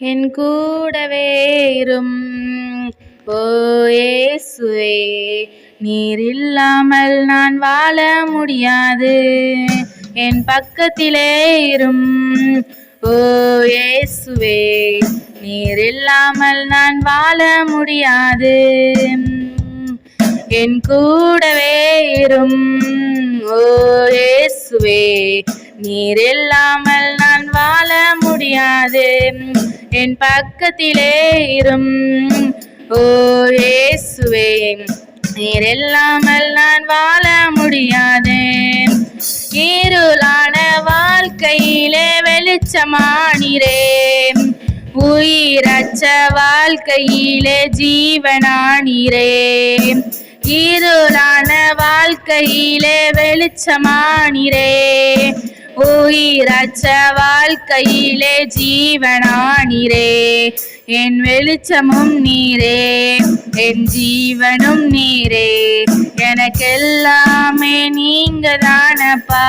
என் கூடவே இரும். ஓயே சுவே நீர் இல்லாமல் நான் வாழ முடியாது. என் பக்கத்திலே இரும். ஓ இயேசுவே நீர் இல்லாமல் நான் வாழ முடியாது. என் கூடவே இரும். ஓயே சுவே நீர் இல்லாமல் நான் வாழ முடியாது. என் பக்கத்திலே இரும். ஓ இயேசுவே நீர் நான் வாழ முடியாது. இருளான வாழ்க்கையிலே வெளிச்சமானிரே. உயிரச்ச வாழ்க்கையிலே ஜீவனானிரே. இருளான வாழ்க்கையிலே வெளிச்சமானிரே. உயிரச்ச வாழ்க்கையிலே ஜீவனானிரே. என் வெளிச்சமும் நீரே என் ஜீவனும் நீரே. எனக்கெல்லாமே நீங்க தானப்பா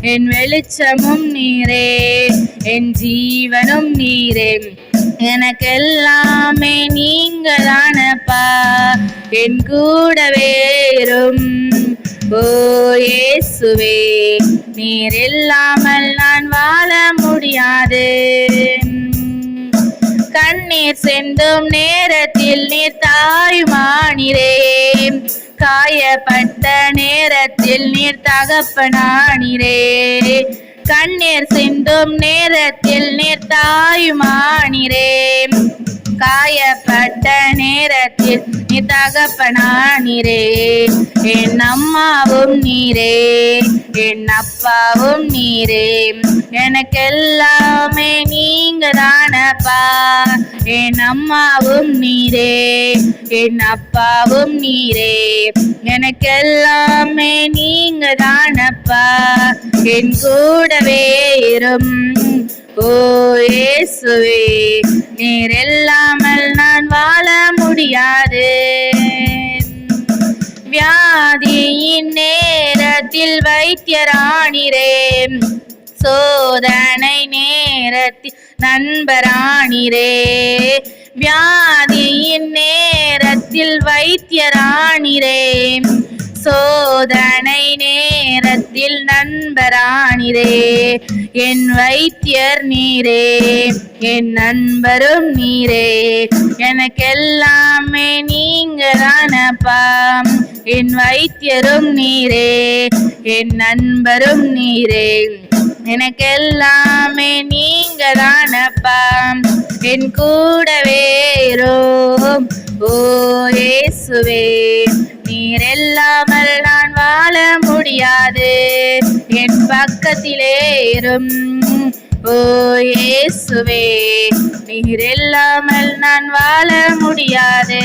என் வெளிச்சமும் நீரே என் ஜீவனும் நீரே. எனக்கெல்லாமே நீங்க தானப்பா என் கூடவே இருக்கும் ஓ நீர் இல்லாமல் நான் வாழ முடியாது. கண்ணீர் செந்தும் நேரத்தில் நீர் தாயுமானிரே. காயப்பட்ட நேரத்தில் நீர் தகப்பனானிரே. கண்ணீர் சிந்தும் நேரத்தில் நீர் தாயுமானிரே. காயப்பட்ட நேரத்தில் நீ தகப்பனானிரே. என் அம்மாவும் நீரே. என் அப்பாவும் நீரே. எனக்கெல்லாம் நீங்க தானப்பா என் அம்மாவும் நீரே என் அப்பாவும் நீரே. எனக்கெல்லாமே நீங்க தானப்பா என் கூடவே இரும். ஓசுவே நீர் இல்லாமல் நான் வாழ முடியாது. வியாதியின் நேரத்தில் வைத்தியராணிரே. சோதனை நேரத்தில் நண்பராணிரே வியாதியின் நேரத்தில் வைத்தியராணிரே சோதனை நேரத்தில் நண்பராணிரே என் வைத்தியர் நீரே. என் நண்பரும் நீரே. எனக்கெல்லாமே நீங்களானப்பா. என் வைத்தியரும் நீரே. என் நண்பரும் நீரே. எனக்கெல்லாமே நீங்க தானப்பா என் கூடவே இரும் ஓ இயேசுவே நீர் இல்லாமல் நான் வாழ முடியாது. என் பக்கத்திலே இரும். ஓ இயேசுவே நீர் இல்லாமல் நான் வாழ முடியாது.